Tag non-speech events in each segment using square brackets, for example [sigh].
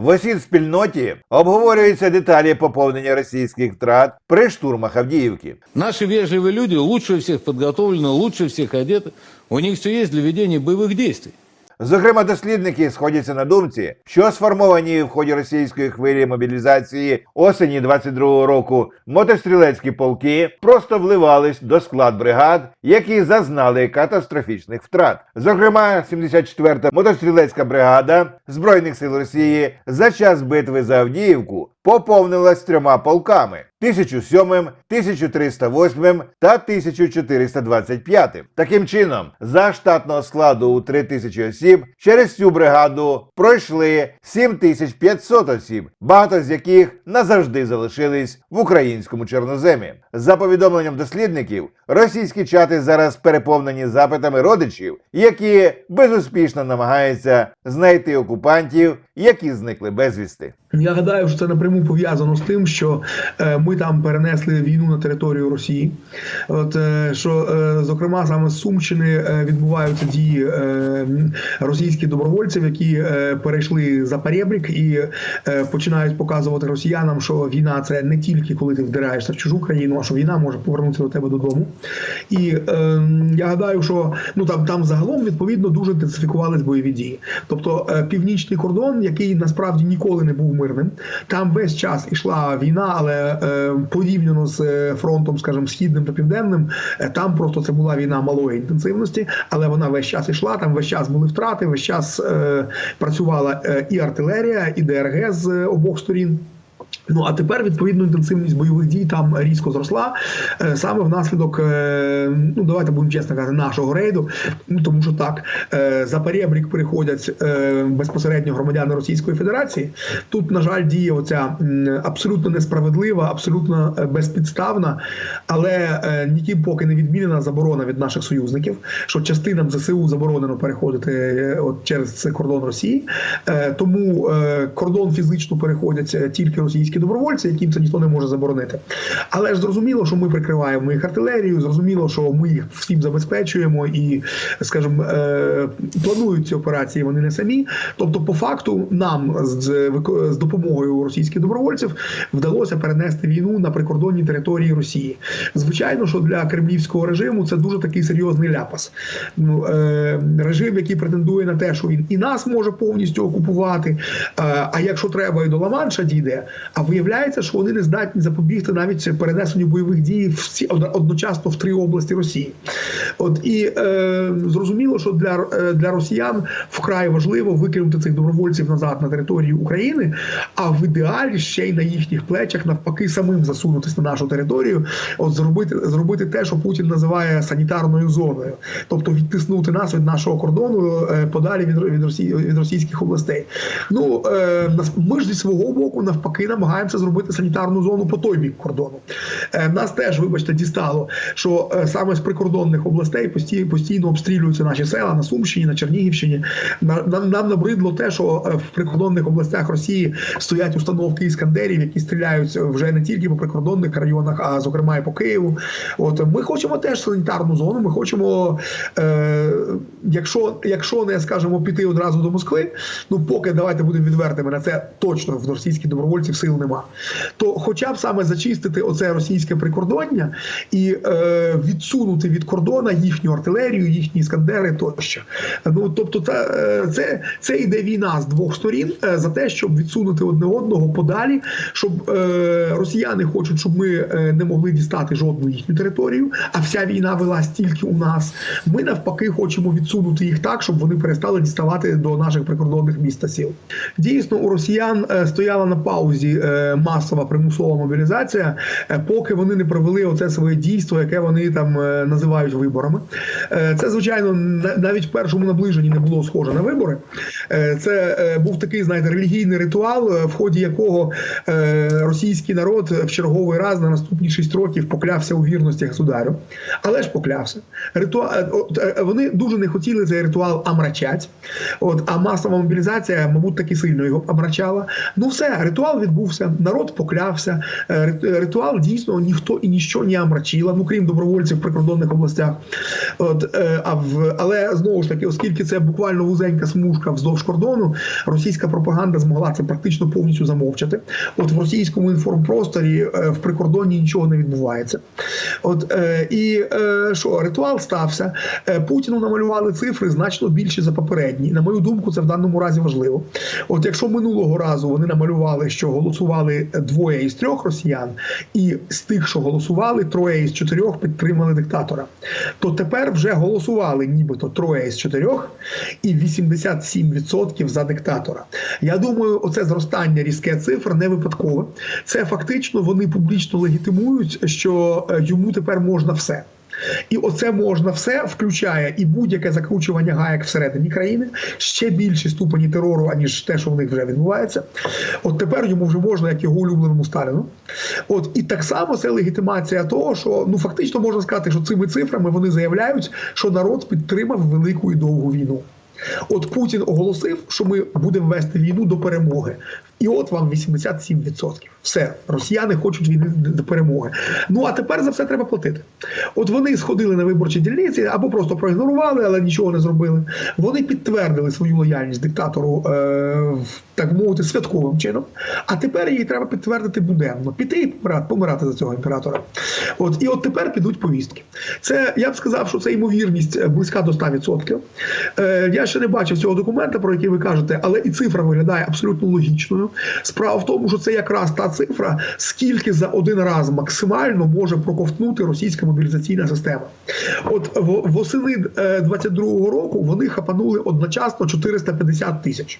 В осін спільноті обговорюються деталі поповнення російських втрат при штурмах Авдіївки. Наши вежливые люди лучше всех подготовлены, лучше всех одеты. У них все есть для ведения боевых действий. Зокрема, дослідники сходяться на думці, що сформовані в ході російської хвилі мобілізації осені 22-го року мотострілецькі полки просто вливались до склад бригад, які зазнали катастрофічних втрат. Зокрема, 74-та мотострілецька бригада збройних сил Росії за час битви за Авдіївку поповнилась трьома полками. 1007, 1308 та 1425. Таким чином, за штатного складу у 3000 осіб через цю бригаду пройшли 7500 осіб, багато з яких назавжди залишились в українському чорноземі. За повідомленням дослідників, російські чати зараз переповнені запитами родичів, які безуспішно намагаються знайти окупантів, які зникли безвісти. Я гадаю, що це напряму пов'язано з тим, що е, ми там перенесли війну на територію Росії. От е, що, е, зокрема, саме з Сумщини відбуваються дії російських добровольців, які перейшли за перебрік і починають показувати росіянам, що війна це не тільки коли ти вдираєшся в чужу країну, а що війна може повернутися до тебе додому. І я гадаю, що ну там там загалом відповідно дуже інтенсифікувались бойові дії. Тобто північний кордон, який насправді ніколи не був мирним, там весь час ішла війна, але е, порівняно з е, фронтом, скажімо, східним та південним, е, там просто це була війна малої інтенсивності, але вона весь час ішла. Там весь час були втрати, весь час працювала і артилерія, і ДРГ з обох сторін. Ну а тепер відповідно інтенсивність бойових дій там різко зросла е, саме внаслідок, е, ну давайте будемо чесно казати, нашого рейду. Ну тому що так е, за перебрік переходять е, безпосередньо громадяни Російської Федерації. Тут, на жаль, діє оця абсолютно несправедлива, абсолютно безпідставна, але ніким поки не відмінена заборона від наших союзників, що частинам ЗСУ заборонено переходити от через кордон Росії. Тому кордон фізично переходять тільки російські добровольці, яким це ніхто не може заборонити. Але ж зрозуміло, що ми прикриваємо їх артилерію, зрозуміло, що ми їх всім забезпечуємо і, скажімо, е, планують ці операції вони не самі. Тобто, по факту, нам з, з допомогою російських добровольців вдалося перенести війну на прикордонні території Росії. Звичайно, що для кремлівського режиму це дуже такий серйозний ляпас. Ну, е, режим, який претендує на те, що він і нас може повністю окупувати, е, а якщо треба, і до Ла-Манша дійде. А виявляється, що вони не здатні запобігти навіть перенесенню бойових дій всі од- одночасно в три області Росії. От і е, зрозуміло, що для, е, для росіян вкрай важливо викинути цих добровольців назад на територію України, а в ідеалі ще й на їхніх плечах навпаки самим засунутися на нашу територію, от зробити зробити те, що Путін називає санітарною зоною, тобто відтиснути нас від нашого кордону е, подалі від, від, Росії, від російських областей. Ну е, ми ж зі свого боку навпаки намагаємося зробити санітарну зону по той бік кордону. Е, нас теж, вибачте, дістало, що е, саме з прикордонних областей постійно, постійно обстрілюються наші села на Сумщині, на Чернігівщині. На- Нам, нам набридло те, що е, в прикордонних областях Росії стоять установки іскандерів, які стріляють вже не тільки по прикордонних районах, а зокрема і по Києву. От ми хочемо теж санітарну зону. Ми хочемо, е, якщо, якщо не скажемо піти одразу до Москви, ну поки давайте будемо відвертими на це точно в російських добровольців сил нема. То хоча б саме зачистити оце російське прикордоння і е, відсунути від кордона їхню артилерію, їхні іскандери тощо. Ну тобто, це, е, це, це йде війна з двох сторін е, за те, щоб відсунути одне одного подалі, щоб е, росіяни хочуть, щоб ми е, не могли дістати жодну їхню територію, а вся війна велась тільки у нас. Ми навпаки хочемо відсунути їх так, щоб вони перестали діставати до наших прикордонних міст та сіл. Дійсно, у росіян стояла на паузі масова примусова мобілізація, е, поки вони не провели оце своє дійство, яке вони там е, називають виборами. Е, Це, звичайно, навіть в першому наближенні не було схоже на вибори. Це був такий, знаєте, релігійний ритуал, в ході якого російський народ в черговий раз на наступні шість років поклявся у вірності государю. Але ж поклявся. Ритуал, вони дуже не хотіли цей ритуал омрачати. От, а масова мобілізація, мабуть, таки сильно його омрачала. Ну все, ритуал відбувся. Клявся, народ поклявся. Е, Ритуал дійсно ніхто і ніщо не омрачила, ну крім добровольців в прикордонних областях. От, е, а в, але знову ж таки, оскільки це буквально вузенька смужка вздовж кордону, російська пропаганда змогла це практично повністю замовчати. От в російському інформпросторі е, в прикордонні нічого не відбувається. От і що ритуал стався. Путіну намалювали цифри значно більші за попередні. На мою думку, це в даному разі важливо. От якщо минулого разу вони намалювали, що голосували двоє із трьох росіян, і з тих, що голосували, троє із чотирьох підтримали диктатора, то тепер вже голосували нібито троє із чотирьох і 87% за диктатора. Я думаю, оце зростання різке цифр не випадкове. Це фактично вони публічно легітимують, що е, йому тепер можна все. І оце можна все включає і будь-яке закручування гаек всередині країни, ще більші ступені терору, аніж те, що в них вже відбувається. От тепер йому вже можна, як його улюбленому Сталіну. От і так само це легітимація того, що ну фактично можна сказати, що цими цифрами вони заявляють, що народ підтримав велику і довгу війну. От Путін оголосив, що ми будемо вести війну до перемоги. І от вам 87%. Все, росіяни хочуть війни до перемоги. Ну а тепер за все треба платити. От вони сходили на виборчі дільниці або просто проігнорували, але нічого не зробили. Вони підтвердили свою лояльність диктатору, е, так мовити, святковим чином. А тепер її треба підтвердити буденно. Піти і помирати, помирати за цього імператора. От і от тепер підуть повістки. Це я б сказав, що це ймовірність близька до 100%. Е, я ще не бачив цього документа, про який ви кажете, але і цифра виглядає абсолютно логічною. Справа в тому, що це якраз та цифра, скільки за один раз максимально може проковтнути російська мобілізаційна система. От восени е, 22-го року вони хапанули одночасно 450 тисяч.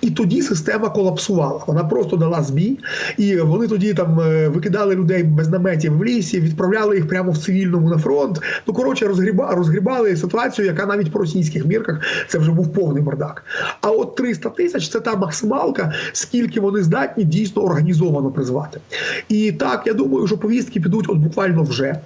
І тоді система колапсувала. Вона просто дала збій, і вони тоді там е, викидали людей без наметів в лісі, відправляли їх прямо в цивільному на фронт. Ну коротше, розгріба, розгрібали ситуацію, яка навіть по російських мірках це вже був повний бардак. А от 300 тисяч це та максималка, скільки вони здатні дійсно організовано призвати. І так, я думаю, що повістки підуть от буквально вже.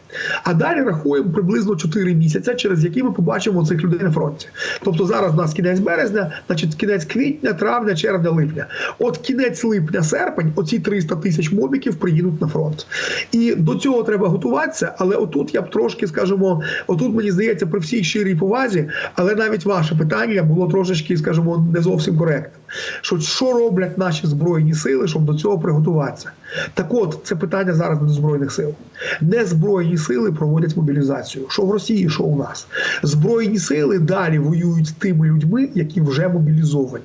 А далі рахуємо приблизно 4 місяці, через які ми побачимо цих людей на фронті. Тобто зараз у нас кінець березня, значить кінець квітня, травня, червня, липня. От кінець липня, серпень, оці 300 тисяч мобіків приїдуть на фронт. І до цього треба готуватися. Але отут я б трошки скажімо, отут мені здається, при всій щирій повазі, але навіть ваше питання було трошечки, скажімо, не зовсім коректним. Що, що роблять наші збройні сили, щоб до цього приготуватися? Так от, це питання зараз до збройних сил. Не збройні сили проводять мобілізацію. Що в Росії, що у нас. Збройні сили далі воюють з тими людьми, які вже мобілізовані.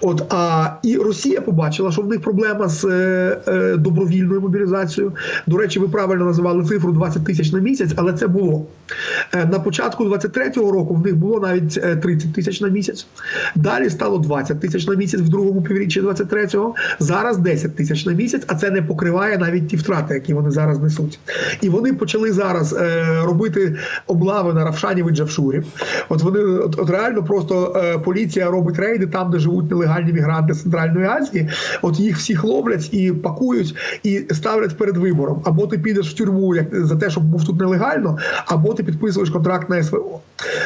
От а і Росія побачила, що в них проблема з е, е, добровільною мобілізацією. До речі, ви правильно називали цифру 20 тисяч на місяць, але це було е, на початку 23-го року. В них було навіть е, 30 тисяч на місяць. Далі стало 20 тисяч на місяць в другому півріччі 23-го. Зараз 10 тисяч на місяць, а це не покриває навіть ті втрати, які вони зараз несуть. І вони почали зараз е, робити облави на Равшанів і Джавшурі. От вони от, от реально просто е, поліція робить рейди там, де живуть нелегальні мігранти з Центральної Азії. От їх всіх ловлять і пакують, і ставлять перед вибором. Або ти підеш в тюрму як за те, щоб був тут нелегально, або ти підписуєш контракт на СВО.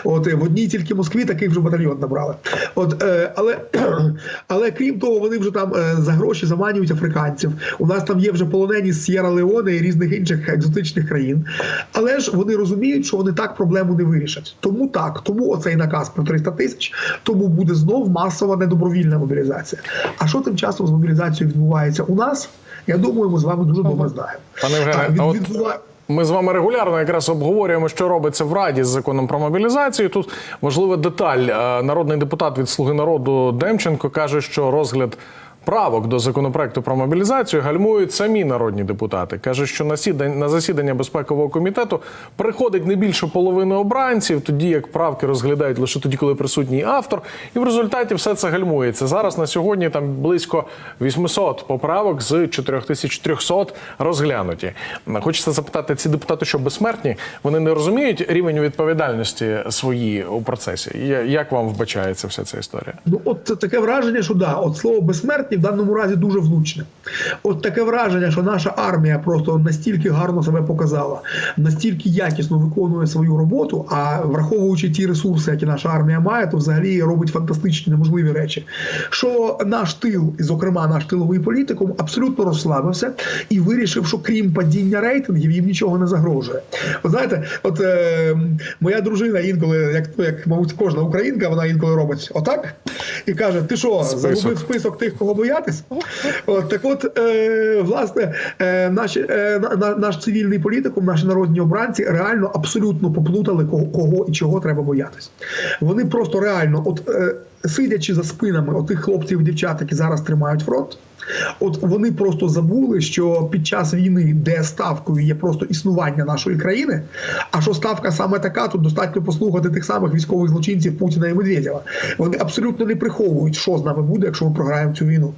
От е, в одній тільки Москві такий вже батальйон набрали. От е, але, [clears throat] але крім того, вони вже там е, за гроші заманюють африканців. У нас там є вже полонені з Сєра Леоне і різних інших екзотичних країн. Але ж вони розуміють, що вони так проблему не вирішать. Тому так, тому оцей наказ про 300 тисяч, тому буде знов масова недобровільна мобілізація. А що тим часом з мобілізацією відбувається у нас? Я думаю, ми з вами дуже добре знаємо. Пане Євгене, від- а відбува- Ми з вами регулярно якраз обговорюємо, що робиться в Раді з законом про мобілізацію. Тут важлива деталь. Е, Народний депутат від Слуги народу Демченко каже, що розгляд. Правок до законопроекту про мобілізацію гальмують самі народні депутати. Каже, що на сідань- на засідання безпекового комітету приходить не більше половини обранців, тоді як правки розглядають лише тоді, коли присутній автор, і в результаті все це гальмується. Зараз на сьогодні там близько 800 поправок з 4300 розглянуті. Хочеться запитати, ці депутати, що безсмертні, вони не розуміють рівень відповідальності свої у процесі. Як вам вбачається вся ця історія? Ну, от таке враження, що да, от слово безсмертні смертні в даному разі дуже влучне. От таке враження, що наша армія просто настільки гарно себе показала, настільки якісно виконує свою роботу. А враховуючи ті ресурси, які наша армія має, то взагалі робить фантастичні неможливі речі. Що наш тил, і зокрема наш тиловий політикум, абсолютно розслабився і вирішив, що крім падіння рейтингів їм нічого не загрожує. Ви знаєте, от е, моя дружина інколи, як ну, як мабуть, кожна українка, вона інколи робить отак і каже: Ти що, загубив список тих, кого боятись? От так, от е, власне, е, наші, е, на- наш цивільний політикум, наші народні обранці реально абсолютно поплутали кого, кого і чого треба боятись. Вони просто реально, от е, сидячи за спинами отих хлопців і дівчат, які зараз тримають фронт. От вони просто забули, що під час війни, де ставкою є просто існування нашої країни, а що ставка саме така, тут достатньо послухати тих самих військових злочинців Путіна і Медведєва. Вони абсолютно не приховують, що з нами буде, якщо ми програємо цю війну.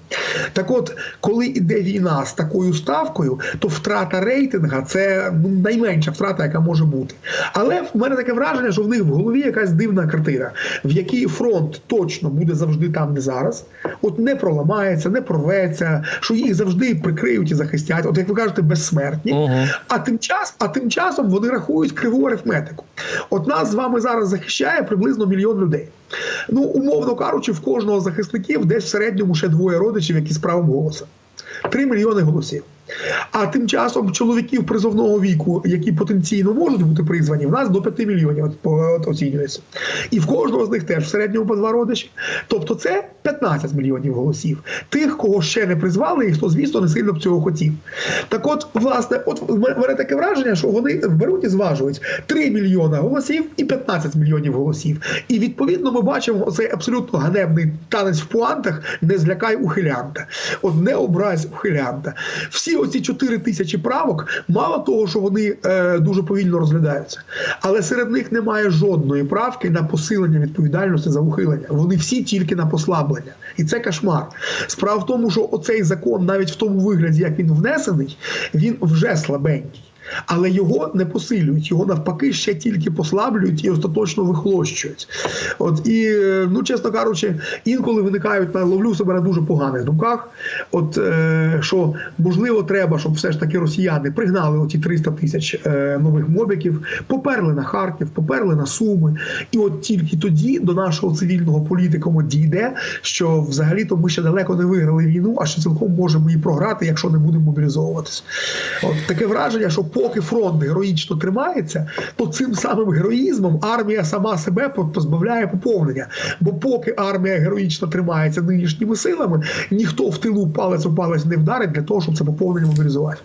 Так от, коли йде війна з такою ставкою, то втрата рейтинга це ну, найменша втрата, яка може бути. Але в мене таке враження, що в них в голові якась дивна картина, в якій фронт точно буде завжди там, де зараз, от не проламається, не прорветься, що їх завжди прикриють і захистять. От як ви кажете, безсмертні. А тим час, а тим часом вони рахують криву арифметику. От нас з вами зараз захищає приблизно мільйон людей. Ну, умовно кажучи, в кожного з захисників десь в середньому ще двоє родичів, які з правом голосу. Три мільйони голосів. А тим часом чоловіків призовного віку, які потенційно можуть бути призвані, в нас до 5 мільйонів оцінюється. І в кожного з них теж в середньому по два родичі. Тобто це 15 мільйонів голосів. Тих, кого ще не призвали, і хто, звісно, не сильно б цього хотів. Так от, власне, от в мене таке враження, що вони беруть і зважують 3 мільйона голосів і 15 мільйонів голосів. І відповідно ми бачимо цей абсолютно ганебний танець в пуантах не злякай ухилянта. От не образь ухилянта. Всі оці 4 тисячі правок, мало того, що вони е, дуже повільно розглядаються, але серед них немає жодної правки на посилення відповідальності за ухилення. Вони всі тільки на послаблення. І це кошмар. Справа в тому, що оцей закон, навіть в тому вигляді, як він внесений, він вже слабенький. Але його не посилюють, його навпаки ще тільки послаблюють і остаточно вихлощують. От і е, ну, чесно кажучи, інколи виникають на ловлю себе на дуже поганих думках. От е, що можливо треба, щоб все ж таки росіяни пригнали оті 300 тисяч е, нових мобіків, поперли на Харків, поперли на Суми. І от тільки тоді до нашого цивільного політикуму дійде, що взагалі-то ми ще далеко не виграли війну, а ще цілком можемо її програти, якщо не будемо мобілізовуватися. От таке враження, що поки фронт героїчно тримається, то цим самим героїзмом армія сама себе позбавляє поповнення. Бо поки армія героїчно тримається нинішніми силами, ніхто в тилу палець у палець не вдарить для того, щоб це поповнення мобілізувати.